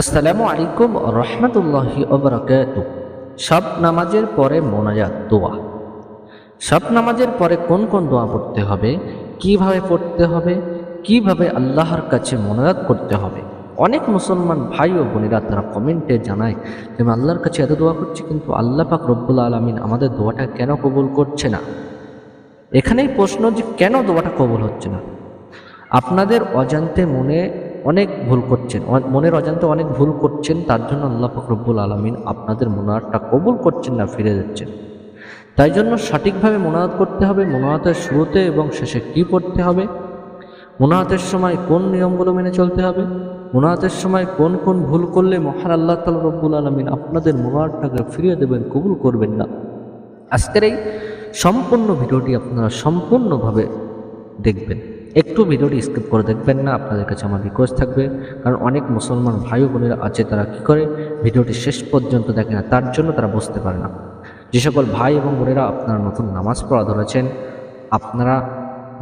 আসসালামু আলাইকুম রহমতুল্লাহি ওবরাকাত সব নামাজের পরে মোনাজাত দোয়া। সব নামাজের পরে কোন কোন দোয়া পড়তে হবে? কীভাবে পড়তে হবে? কীভাবে আল্লাহর কাছে মোনাজাত করতে হবে? অনেক মুসলমান ভাই ও বোনেরা তারা কমেন্টে জানায় যে আমি আল্লাহর কাছে এত দোয়া করছি, কিন্তু আল্লাহ পাক রব্বুল আলমিন আমাদের দোয়াটা কেন কবুল করছে না? এখানেই প্রশ্ন যে কেন দোয়াটা কবুল হচ্ছে না? আপনাদের অজান্তে মনে অনেক ভুল করছেন মনের অজান্তে অনেক ভুল করছেন, তার জন্য আল্লাহ ফখরবুল আলমিন আপনাদের মোনাহাতটা কবুল করছেন না, ফিরে যাচ্ছেন। তাই জন্য সঠিকভাবে মোনাহাত করতে হবে মোনাহাতের শুরুতে এবং শেষে কি পড়তে হবে? মোনাহাতের সময় কোন নিয়মগুলো মেনে চলতে হবে? মোনাহাতের সময় কোন কোন ভুল করলে মহান আল্লাহ তালা রব্বুল আলমিন আপনাদের মোনাহাতটাকে ফিরিয়ে দেবেন, কবুল করবেন না? আজকের এই সম্পূর্ণ ভিডিওটি আপনারা সম্পূর্ণভাবে দেখবেন। একটু ভিডিওটি স্কিপ করে দেখবেন না, আপনাদের কাছে আমার রিকোয়েস্ট থাকবে। কারণ অনেক মুসলমান ভাই বোনেরা আছে, তারা কি করে? ভিডিওটি শেষ পর্যন্ত দেখে না, তার জন্য তারা বুঝতে পারে না। যে সকল ভাই এবং বোনেরা আপনারা নতুন নামাজ পড়া ধরেছেন, আপনারা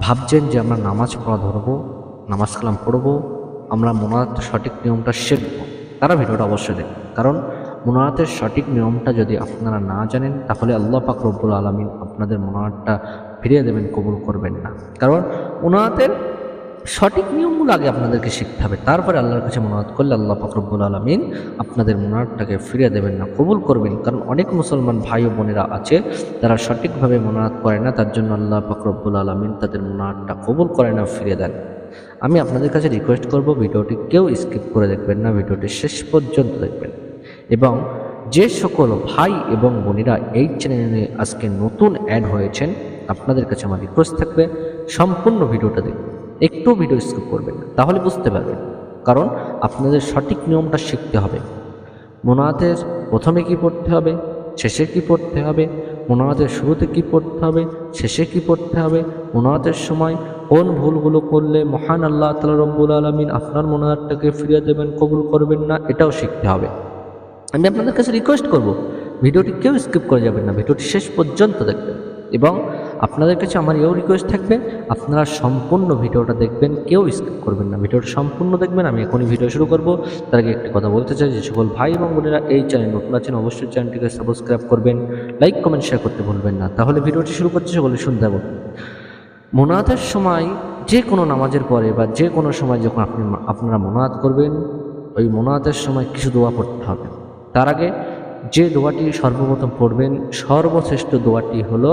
ভাবছেন যে আমরা নামাজ পড়া ধরবো, নামাজ কালাম পড়ব, আমরা মোনাজাতের সঠিক নিয়মটা শিখব। তারা ভিডিওটা অবশ্যই দেখবেন। কারণ মোনাজাতের সঠিক নিয়মটা যদি আপনারা না জানেন, তাহলে আল্লাহ পাক রব্বুল আলমিন আপনাদের মোনাজাতটা ফিরিয়ে দেবেন, কবুল করবেন না। কারণ ওনাদের সঠিক নিয়মগুলো আগে আপনাদেরকে শিখতে হবে। তারপরে আল্লাহর কাছে মোনাজাত করলে আল্লাহ ফকরবুল আলমিন আপনাদের মোনাজাতটাকে ফিরিয়ে দেবেন না, কবুল করবেন। কারণ অনেক মুসলমান ভাই ও বোনেরা আছে তারা সঠিকভাবে মোনাজাত করে না, তার জন্য আল্লাহ ফকরবুল আলমিন তাদের মোনাজাতটা কবুল করে না, ফিরিয়ে দেন। আমি আপনাদের কাছে রিকোয়েস্ট করব, ভিডিওটি কেউ স্কিপ করে দেখবেন না, ভিডিওটি শেষ পর্যন্ত দেখবেন। এবং যে সকল ভাই এবং বোনেরা এই চ্যানেলে আজকে নতুন অ্যাড হয়েছেন আপনাদের কাছে আমার রিকোয়েস্ট থাকবে, সম্পূর্ণ ভিডিওটা দেখবেন একটু ভিডিও স্কিপ করবেন তাহলে বুঝতে পারবেন। কারণ আপনাদের সঠিক নিয়মটা শিখতে হবে। মোনাতের প্রথমে কি পড়তে হবে, শেষে কি পড়তে হবে মোনাতের শুরুতে কি পড়তে হবে, শেষে কি পড়তে হবে মোনাতের সময় কোন ভুলগুলো করলে মহান আল্লাহ তালা রব্বুল আলমিন আপনার মোনাতটাকে ফিরিয়ে দেবেন, কবুল করবেন না, এটাও শিখতে হবে। আমি আপনাদের কাছে রিকোয়েস্ট করব, ভিডিওটি কেউ স্কিপ করে যাবেন না, ভিডিওটি শেষ পর্যন্ত দেখবেন। এবং আপনাদের কাছে আমার এও রিকোয়েস্ট থাকবে, আপনারা সম্পূর্ণ ভিডিওটা দেখবেন, কেউ স্কিপ করবেন না। ভিডিওটা সম্পূর্ণ দেখবেন, আমি এখনই ভিডিও শুরু করব। তার আগে একটি কথা বলতে চাই, যে সকল ভাই এবং বোনেরা এই চ্যানেল নতুন আছেন, অবশ্যই চ্যানেলটিকে সাবস্ক্রাইব করবেন লাইক কমেন্ট শেয়ার করতে ভুলবেন না। তাহলে ভিডিওটি শুরু করতে সকলে শুনতে হবে মোনাতের সময় যে কোনো নামাজের পরে বা যে কোনো সময় যখন আপনি আপনারা মোনাত করবেন, ওই মোনাতের সময় কিছু দোয়া পড়তে হবে। তার আগে যে দোয়াটি সর্বপ্রথম পড়বেন, সর্বশ্রেষ্ঠ দোয়াটি হলো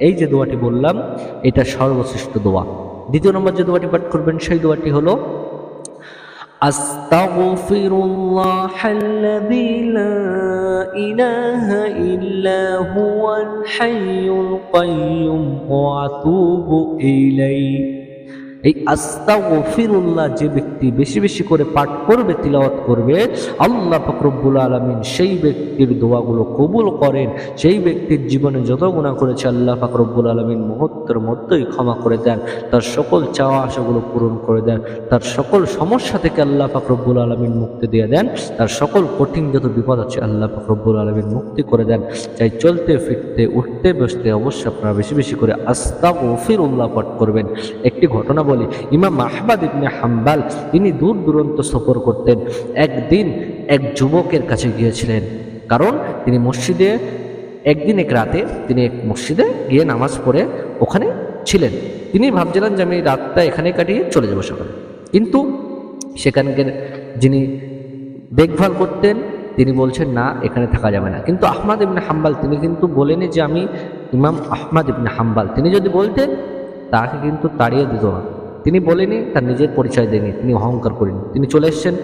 এই যে দোয়াটি বললাম এটা সর্বশ্রেষ্ঠ দোয়া দ্বিতীয় নম্বর যে দোয়াটি পাঠ করবেন সেই দোয়াটি হলো أستغفر الله الذي لا إله إلا هو الحي القيوم وأتوب إليه এই আস্তাগফিরুল্লাহ যে ব্যক্তি বেশি বেশি করে পাঠ করবে, তিলাওয়াত করবে, আল্লাহ ফকরব্বুল আলমিন সেই ব্যক্তির দোয়াগুলো কবুল করেন। সেই ব্যক্তির জীবনে যত গুণা করেছে, আল্লাহ ফকরব্বুল আলমিন মুহূর্তের মধ্যেই ক্ষমা করে দেন। তার সকল চাওয়া আশাগুলো পূরণ করে দেন। তার সকল সমস্যা থেকে আল্লাহ ফকরব্বুল আলমিন মুক্তি দিয়ে দেন। তার সকল কঠিন যত বিপদ আছে, আল্লাহ ফকরব্বুল আলমিন মুক্তি করে দেন। চাই চলতে, ফিরতে, উঠতে, বসতে অবশ্যই আপনারা বেশি বেশি করে আস্তা গফির উল্লাহ পাঠ করবেন। একটি ঘটনা বলি, ইমাম আহবাদ ইবনে হাম্বাল তিনি দূর দূরান্ত সফর করতেন। একদিন এক যুবকের কাছে গিয়েছিলেন। কারণ তিনি মসজিদে, একদিন এক রাতে তিনি এক মসজিদে গিয়ে নামাজ পড়ে ওখানে ছিলেন। তিনি ভাবছিলেন যে আমি রাতটা এখানে কাটিয়ে চলে যাব সকালে। কিন্তু সেখানকার যিনি দেখভাল করতেন, তিনি বলছেন, না, এখানে থাকা যাবে না। কিন্তু আহমাদ ইবনে হাম্বাল, তিনি কিন্তু বলেনি যে আমি ইমাম আহমাদ ইবনে হাম্বাল। তিনি যদি বলতেন, তাকে কিন্তু তাড়িয়ে দিত না। তিনি বলেনি, তার নিজের পরিচয় দেয়নি, তিনি অহংকার করেনি তিনি চলে এসছেন,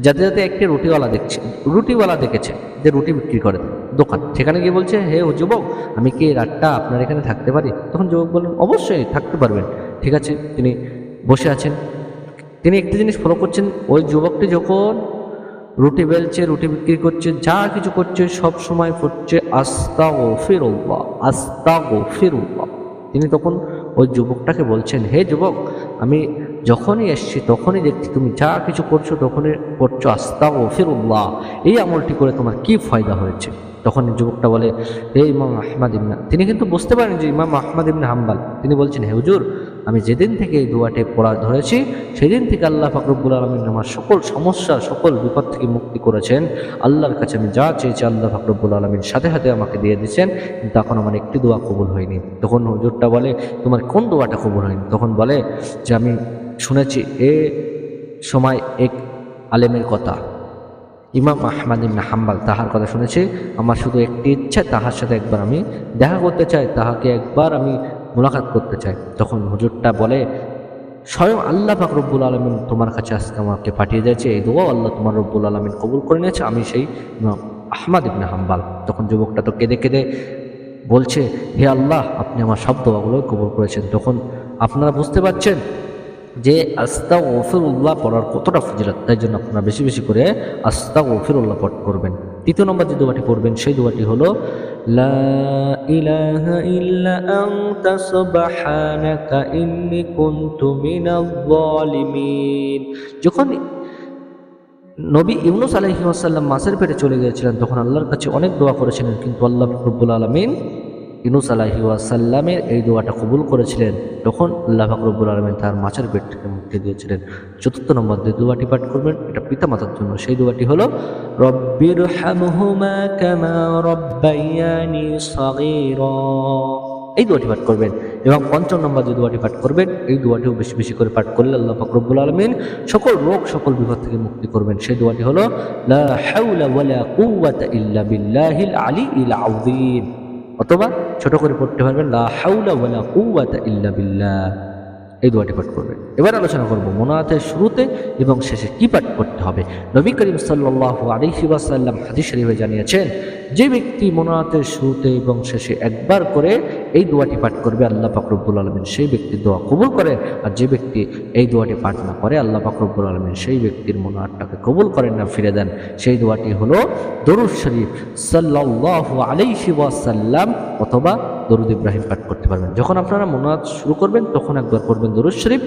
যাতে যাতে একটি রুটিওয়ালা দেখছে, রুটিওয়ালা দেখেছে যে রুটি বিক্রি করে দোকান। সেখানে গিয়ে বলছে, হে ও যুবক, আমি কি রাতটা আপনার এখানে থাকতে পারি? তখন যুবক বললেন, অবশ্যই, থাকতে পারবেন। ঠিক আছে। তিনি বসে আছেন। তিনি একটি জিনিস ফলো করছেন, ওই যুবকটি যখন রুটি বেলছে, রুটি বিক্রি করছে, যা কিছু করছে, সব সময় পড়ছে আস্তা ও ফিরুল্লাহ আস্তা ও ফিরুল্লাহ তিনি তখন ওই যুবকটাকে বলছেন, হে যুবক, আমি যখনই এসছি, তখনই দেখছি তুমি যা কিছু করছ, তখনই করছ আস্তা ও ফিরুল্লাহ এই আমলটি করে তোমার কি ফায়দা হয়েছে? তখন যুবকটা বলে, হে ইমাম আহমদ ইমনা তিনি কিন্তু বুঝতে পারেন যে ইমাম আহমদ ইমনা হাম্বাল। তিনি বলছেন, হে হুজুর আমি যেদিন থেকে এই দোয়াটে পড়া ধরেছি, সেদিন থেকে আল্লাহ ফাকরুবুল আলমিন আমার সকল সমস্যা, সকল বিপদ থেকে মুক্তি করেছেন। আল্লাহর কাছে আমি যা চেয়েছি আল্লাহ ফাকরুবুল আলমিন সাথে সাথে আমাকে দিয়ে দিচ্ছেন কিন্তু এখন আমার একটি দোয়া কবুল হয়নি। তখন হুজুরটা বলে, তোমার কোন দোয়াটা কবুল হয়নি? তখন বলে যে, আমি শুনেছি, এ সময় এক আলেমের কথা। ইমাম আহমাদ ইবনে হাম্বাল তাহার কথা শুনেছি। আমার শুধু একটি ইচ্ছা, তাহার সাথে একবার আমি দেখা করতে চাই। তাহাকে একবার আমি মোলাকাত করতে চাই তখন হুজুরটা বলে, স্বয়ং আল্লাহ পাক রব্বুল আলমিন তোমার কাছে আজকে আমাকে পাঠিয়ে দিয়েছে। এই দোয়া আল্লাহ তোমার রব্বুল আলমিন কবুল করে নিয়েছে। আমি সেই আহমাদ ইবনে হাম্বাল। তখন যুবকটা তো কেঁদে কেঁদে বলছে, হে আল্লাহ, আপনি আমার সব দোয়াগুলো কবুল করেছেন। তখন, আপনারা বুঝতে পারছেন যে আস্তা ওফিরুল্লাহ পড়ার কতটা ফজিলত? তাই জন্য আপনারা বেশি বেশি করে আস্তা ওফিরুল্লাহ পাঠ করবেন। তৃতীয় নম্বর যে দোয়াটি পড়বেন, সেই দোয়াটি হলো লা ইলাহা ইল্লা আনতা সুবহানাকা ইন্নী কুনতু মিনাল জালিমিন যখন নবী ইউনুস আলাইহি ওয়াসাল্লাম মাছের পেটে চলে গিয়েছিলেন, তখন আল্লাহর কাছে অনেক দোয়া করেছিলেন, কিন্তু আল্লাহ রব্বুল আলমিন ইউনুস আলাহি ওয়াসাল্লামের এই দোয়াটা কবুল করেছিলেন। তখন আল্লাহ ফাকরবুল আলমিন তার মাছের পেট থেকে মুক্তি দিয়েছিলেন। চতুর্থ নম্বর যে দোয়াটি পাঠ করবেন, এটা পিতামাতার জন্য। সেই দোয়াটি হলো রব্বির এই দোয়াটি পাঠ করবেন। এবং পঞ্চম নম্বর যে দোয়াটি পাঠ করবেন, এই দোয়াটিও বেশি বেশি করে পাঠ করলে আল্লাহ ফাকরবুল আলমিন সকল রোগ, সকল বিপদ থেকে মুক্তি করবেন। সেই দোয়াটি হলো, লা হাওলা ওয়ালা কুওয়াতা ইল্লা বিল্লাহিল আলিয়্যিল আযীম অথবা ছোট করে পড়তে পারবেন লা হাউলা ওয়ালা কুওয়াতা ইল্লা বিল্লাহ। এই দোয়াটি পাঠ করবেন এবার আলোচনা করব মোনাতের শুরুতে এবং শেষে কি পাঠ করতে হবে। নবী করিম সাল্লাল্লাহু আলাইহি ওয়াসাল্লাম হাদিস শরীফে জানিয়েছেন, যে ব্যক্তি মোনাতের শুরুতে এবং শেষে একবার করে এই দোয়াটি পাঠ করবে, আল্লাহ পাকরবুল আলমিন সেই ব্যক্তির দোয়া কবুল করেন। আর যে ব্যক্তি এই দোয়াটি পাঠ না করে, আল্লাহ পাকরবুল আলমিন সেই ব্যক্তির মোনাতটাকে কবুল করেন না, ফিরে দেন। সেই দোয়াটি হলো দরুদ শরীফ সাল্লাল্লাহু আলাইহি ওয়াসাল্লাম অথবা দরুদ ইব্রাহিম পাঠ করতে পারবেন। যখন আপনারা মোনাত শুরু করবেন, তখন একবার পড়বেন দরুদ শরীফ।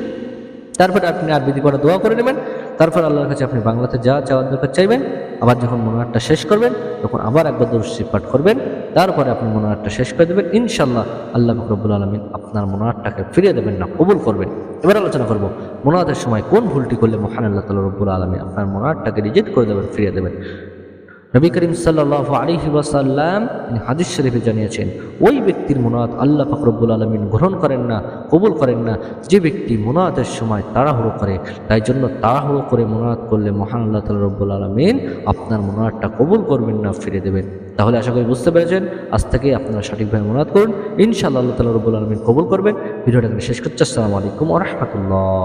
তারপরে আপনি আরবিদি করা দোয়া করে নেবেন। তারপর আল্লাহর কাছে আপনি বাংলাতে যা চাওয়ার দরকার চাইবেন, আবার যখন মনোনারটা শেষ করবেন, তখন আবার একবার দরুশি পাঠ করবেন। তারপরে আপনি মনোনারটা শেষ করে দেবেন। ইনশাল্লাহ আল্লাহ ফকরবুল আলমিন আপনার মনোনারটাকে ফিরিয়ে দেবেন না, কবুল করবেন। এবার আলোচনা করব মোনাতের সময় কোন ভুলটি করলে মহান আল্লাহ তালা রব্বুল আলমী আপনার মনোনারটাকে রিজেক্ট করে দেবেন, ফিরিয়ে দেবেন। নবী করিম সাল্লাহ আলিহি ওয়াসাল্লাম হাদিস শরীফে জানিয়েছেন, ওই ব্যক্তির মোনাত আল্লাহ ফকরবুল আলমিন গ্রহণ করেন না, কবুল করেন না, যে ব্যক্তি মোনাতের সময় তাড়াহুড়ো করে, তাই জন্য তাড়াহুড়ো করে মোনাত করলে মহান আল্লাহ তালা রব্বুল আলমিন আপনার মোনাতটা কবুল করবেন না, ফিরে দেবেন। তাহলে আশা করি বুঝতে পেরেছেন, আজ থেকেই আপনারা সঠিকভাবে মোনাত করুন, ইনশাআল্লাহ আল্লাহ তালা রব্বুল আলমিন কবুল করবেন। ভিডিওটা শেষ করছি, আসসালামু আলাইকুম রহমতুল্লাহ।